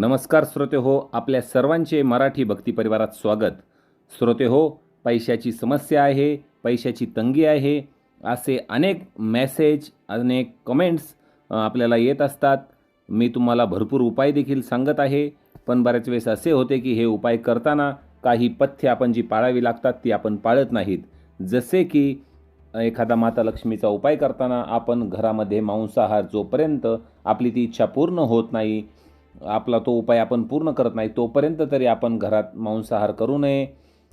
नमस्कार श्रोते हो आपल्या सर्वांचे मराठी भक्ती परिवारात स्वागत. श्रोते हो पैशाची समस्या आहे पैशाची तंगी आहे असे अनेक मेसेज अनेक कमेंट्स आपल्याला येत असतात. मी तुम्हाला भरपूर उपाय देखील सांगत आहे पण बऱ्याच वेळेस असे होते की हे उपाय करताना काही पथ्य आपण जी पाळावी लागतात ती आपण पाळत नाहीत. जसे की एखादा माता लक्ष्मीचा उपाय करताना आपण घरामध्ये मांसाहार जोपर्यंत आपली ती इच्छा पूर्ण होत नाही आपला तो उपाय आपण पूर्ण करत नाही तोपर्यंत तरी आपण घरात मांसाहार करू नये.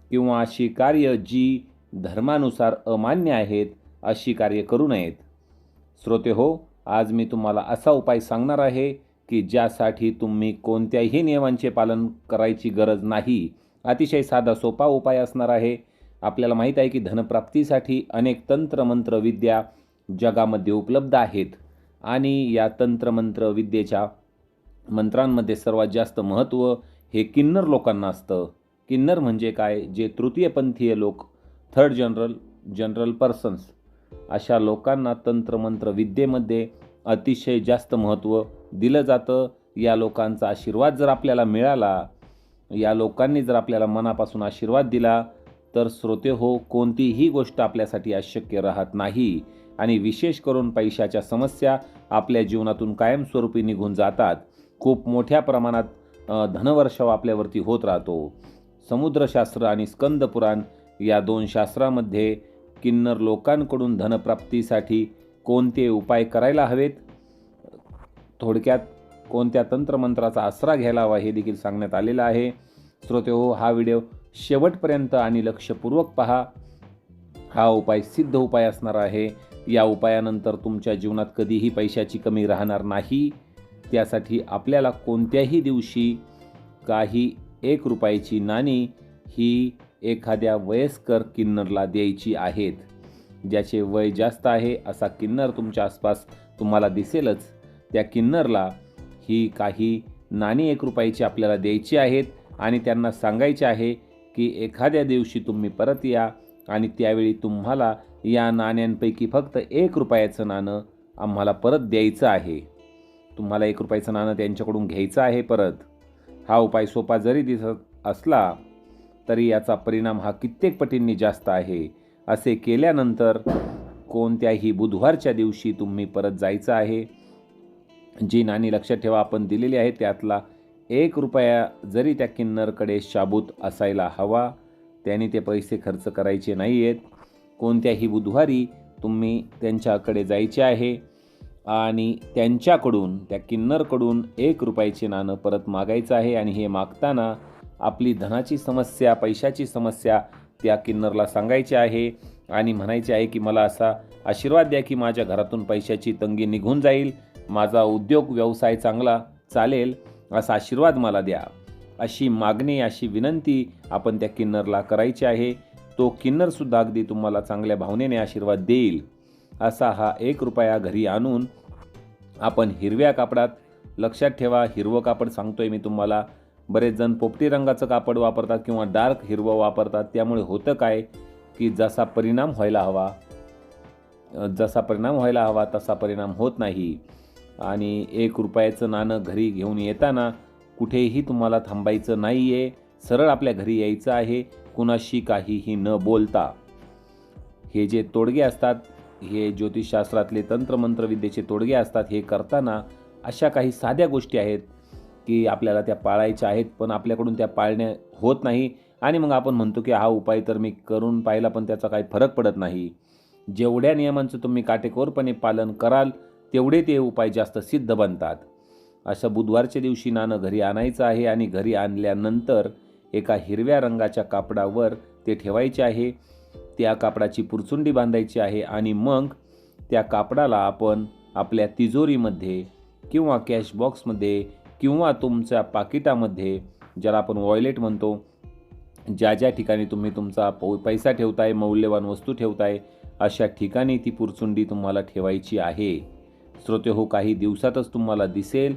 किंवा अशी कार्य जी धर्मानुसार अमान्य आहेत अशी कार्य करू नयेत. श्रोते हो आज मी तुम्हाला असा उपाय सांगणार आहे की ज्यासाठी तुम्ही कोणत्याही नियमांचे पालन करायची गरज नाही. अतिशय साधा सोपा उपाय असणार आहे. आपल्याला माहीत आहे की धनप्राप्तीसाठी अनेक तंत्रमंत्र विद्या जगामध्ये उपलब्ध आहेत. आणि या तंत्रमंत्र विद्येच्या मंत्रांमध्ये सर्वात जास्त महत्त्व हे किन्नर लोकांना असतं. किन्नर म्हणजे काय? जे तृतीयपंथीय लोक थर्ड जनरल जनरल पर्सन्स अशा लोकांना तंत्रमंत्र विद्येमध्ये अतिशय जास्त महत्त्व दिलं जातं. या लोकांचा आशीर्वाद जर आपल्याला मिळाला या लोकांनी जर आपल्याला मनापासून आशीर्वाद दिला तर श्रोते हो कोणतीही गोष्ट आपल्यासाठी अशक्य राहत नाही. आणि विशेष करून पैशाच्या समस्या आपल्या जीवनातून कायमस्वरूपी निघून जातात. खूप मोठ्या प्रमाणात धनवर्षाव आपल्यावरती होत राहतो. समुद्रशास्त्र आणि स्कंदपुराण या दोन शास्त्रामध्ये किन्नर लोकांकडून धनप्राप्तीसाठी कोणते उपाय करायला हवेत? थोडक्यात कोणत्या तंत्रमंत्राचा आसरा घ्यायला हवा हे देखील सांगण्यात आलेलं आहे. श्रोते हो हा व्हिडिओ शेवटपर्यंत आणि लक्षपूर्वक पहा. हा उपाय सिद्ध उपाय असणार आहे. या उपायानंतर तुमच्या जीवनात कधीही पैशाची कमी राहणार नाही. त्यासाठी आपल्याला कोणत्याही दिवशी काही एक रुपयाची नाणी ही एखाद्या वयस्कर किन्नरला द्यायची आहेत. ज्याचे वय जास्त आहे असा किन्नर तुमच्या आसपास तुम्हाला दिसेलच. त्या किन्नरला ही काही नाणी एक रुपयाची आपल्याला द्यायची आहेत आणि त्यांना सांगायचे आहे की एखाद्या दिवशी तुम्ही परत या आणि त्यावेळी तुम्हाला या नाण्यांपैकी फक्त एक रुपयाचं नाणं आम्हाला परत द्यायचं आहे. तुम्हाला एक रुपयाचं नाणं त्यांच्याकडून घ्यायचं आहे परत. हा उपाय सोपा जरी दिसत असला तरी याचा परिणाम हा कित्येक पटींनी जास्त आहे. असे केल्यानंतर कोणत्याही बुधवारच्या दिवशी तुम्ही परत जायचं आहे. जी नाणी लक्षात ठेवा आपण दिलेली आहे त्यातला एक रुपया जरी त्या किन्नरकडे शाबूत असायला हवा त्याने ते पैसे खर्च करायचे नाही आहेत कोणत्याही बुधवारी तुम्ही त्यांच्याकडे जायचे आहे. आणि त्यांच्याकडून त्या किन्नरकडून एक रुपयाचे नाणं परत मागायचं आहे आणि हे मागताना आपली धनाची समस्या पैशाची समस्या त्या किन्नरला सांगायची आहे आणि म्हणायचे आहे की मला असा आशीर्वाद द्या की माझ्या घरातून पैशाची तंगी निघून जाईल माझा उद्योग व्यवसाय चांगला चालेल असा आशीर्वाद मला द्या. अशी मागणी अशी विनंती आपण त्या किन्नरला करायची आहे. तो किन्नरसुद्धा अगदी तुम्हाला चांगल्या भावनेने आशीर्वाद देईल. असा हा एक रुपया घरी आणून आपण हिरव्या कापडात लक्षात ठेवा हिरवं कापड सांगतोय मी तुम्हाला. बरेच जण पोपटी रंगाचं कापड वापरतात किंवा डार्क हिरवं वापरतात. त्यामुळे होतं काय की जसा परिणाम व्हायला हवा जसा परिणाम व्हायला हवा तसा परिणाम होत नाही. आणि एक रुपयाचं नाणं घरी घेऊन येताना कुठेही तुम्हाला थांबायचं नाही आहे सरळ आपल्या घरी यायचं आहे. कुणाशी काहीही न बोलता. हे जे तोडगे असतात हे ज्योतिषशास्त्रातले तंत्रमंत्रविद्येचे तोडगे असतात हे करताना अशा काही साध्या गोष्टी आहेत की आपल्याला त्या पाळायच्या आहेत पण आपल्याकडून त्या पाळण्या होत नाही. आणि मग आपण म्हणतो की हा उपाय तर मी करून पाहिला पण त्याचा काही फरक पडत नाही. जेवढ्या नियमांचं तुम्ही काटेकोरपणे पालन कराल तेवढे ते उपाय जास्त सिद्ध बनतात. अशा बुधवारच्या दिवशी नाणं घरी आणायचं आहे आणि घरी आणल्यानंतर एका हिरव्या रंगाच्या कापडावर ते ठेवायचे आहे. त्या कापडाची पुरचुंडी बांधायची आहे आणि मग त्या कापडाला आपण आपल्या तिजोरीमध्ये किंवा कॅश बॉक्समध्ये किंवा तुमच्या पाकिटामध्ये ज्याला आपण वॉयलेट म्हणतो ज्या ज्या ठिकाणी तुम्ही तुमचा पौ पैसा ठेवताय मौल्यवान वस्तू ठेवताय अशा ठिकाणी ती पुरचुंडी तुम्हाला ठेवायची आहे. श्रोते हो काही दिवसातच तुम्हाला दिसेल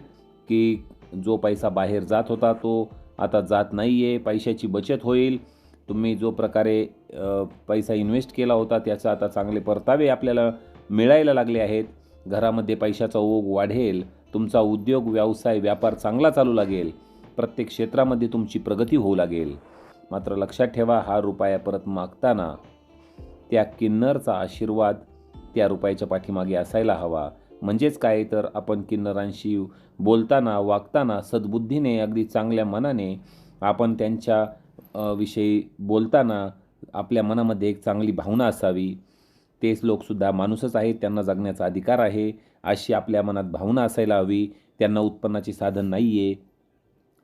की जो पैसा बाहेर जात होता तो आता जात नाही आहे पैशाची बचत होईल तुम्ही जो प्रकारे पैसा इन्व्हेस्ट केला होता त्याचा आता चांगले परतावे आपल्याला मिळायला लागले आहेत. घरामध्ये पैशाचा ओघ वाढेल तुमचा उद्योग व्यवसाय व्यापार चांगला चालू लागेल. प्रत्येक क्षेत्रामध्ये तुमची प्रगती होऊ लागेल. मात्र लक्षात ठेवा हा रुपया परत मागताना त्या किन्नरचा आशीर्वाद त्या रुपयाच्या पाठीमागे असायला हवा. म्हणजेच काय? तर आपण किन्नरांशी बोलताना वागताना सद्बुद्धीने अगदी चांगल्या मनाने आपण त्यांच्या विषयी बोलताना आपल्या मनामध्ये एक चांगली भावना असावी. तेच लोकसुद्धा माणूसच आहेत त्यांना जगण्याचा अधिकार आहे. अशी आपल्या मनात भावना असायला हवी. त्यांना उत्पन्नाची साधन नाही आहे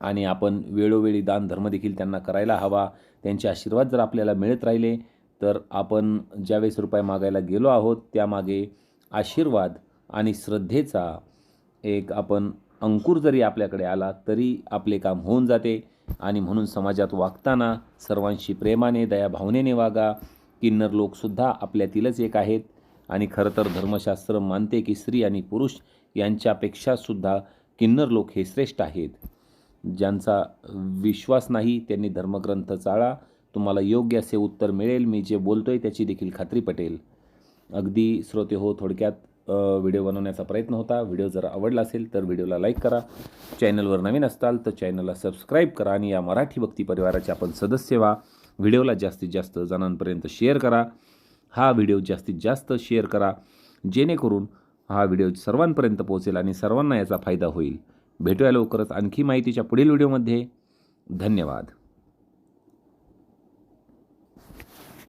आणि आपण वेळोवेळी दान धर्म देखील त्यांना करायला हवा. त्यांचे आशीर्वाद जर आपल्याला मिळत राहिले तर आपण ज्यावेळेस रुपये मागायला गेलो आहोत त्यामागे आशीर्वाद आणि श्रद्धेचा एक आपण अंकुर जरी आपल्याकडे आला तरी आपले काम होऊन जाते. आणि म्हणून समाजात वागताना सर्वांशी प्रेमाने दयाभावनेने वागा. किन्नर लोकसुद्धा आपल्यातीलच एक आहेत. आणि खरं तर धर्मशास्त्र मानते की स्त्री आणि पुरुष यांच्यापेक्षासुद्धा किन्नर लोक हे श्रेष्ठ आहेत. ज्यांचा विश्वास नाही त्यांनी धर्मग्रंथ चाळा. तुम्हाला योग्य असे उत्तर मिळेल. मी जे बोलतोय त्याची देखील खात्री पटेल. अगदी श्रोते हो थोडक्यात व्हिडिओ बनवण्याचा प्रयत्न होता. व्हिडिओ जर आवडला असेल तर व्हिडिओला लाईक करा. चॅनलवर नवीन असताल तर चॅनलला सबस्क्राईब करा आणि या मराठी भक्ती परिवाराचे आपण सदस्य व्हा. व्हिडिओला जास्तीत जास्त जणांपर्यंत शेअर करा. हा व्हिडिओ जास्तीत जास्त शेअर करा. जेणेकरून हा व्हिडिओ सर्वांपर्यंत पोहोचेल आणि सर्वांना याचा फायदा होईल. भेटूया लवकरच आणखी माहितीच्या पुढील व्हिडिओमध्ये. धन्यवाद.